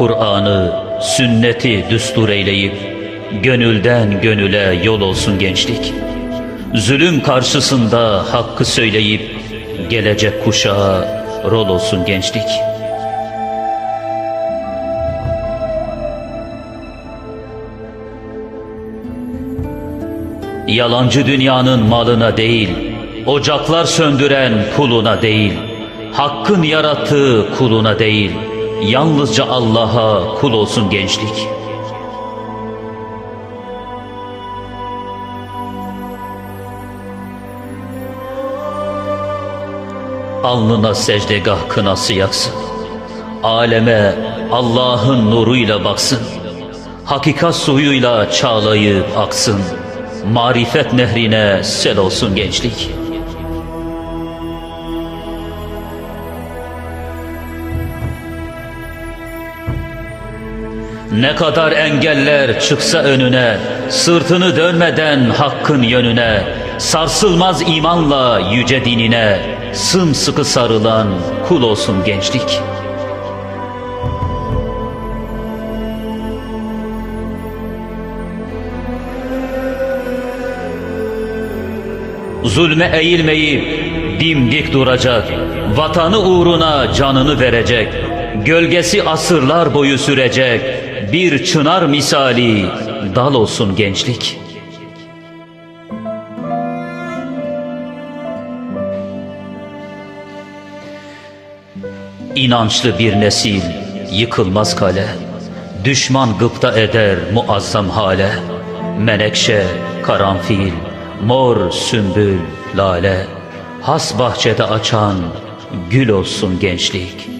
Kur'an'ı, sünneti düstur eyleyip, gönülden gönüle yol olsun gençlik. Zulüm karşısında hakkı söyleyip, gelecek kuşağa rol olsun gençlik. Yalancı dünyanın malına değil, ocaklar söndüren kuluna değil, hakkın yarattığı kuluna değil, yalnızca Allah'a kul olsun gençlik. Alnına secdegah kınası yaksın. Aleme Allah'ın nuruyla baksın. Hakikat suyuyla çağlayıp aksın. Marifet nehrine sel olsun gençlik. Ne kadar engeller çıksa önüne, sırtını dönmeden hakkın yönüne, sarsılmaz imanla yüce dinine, sımsıkı sarılan kul olsun gençlik. Zulme eğilmeyip dimdik duracak, vatanı uğruna canını verecek, gölgesi asırlar boyu sürecek, bir çınar misali dal olsun gençlik. İnançlı bir nesil yıkılmaz kale, düşman gıpta eder muazzam hale, menekşe, karanfil, mor sümbül, lale, has bahçede açan gül olsun gençlik.''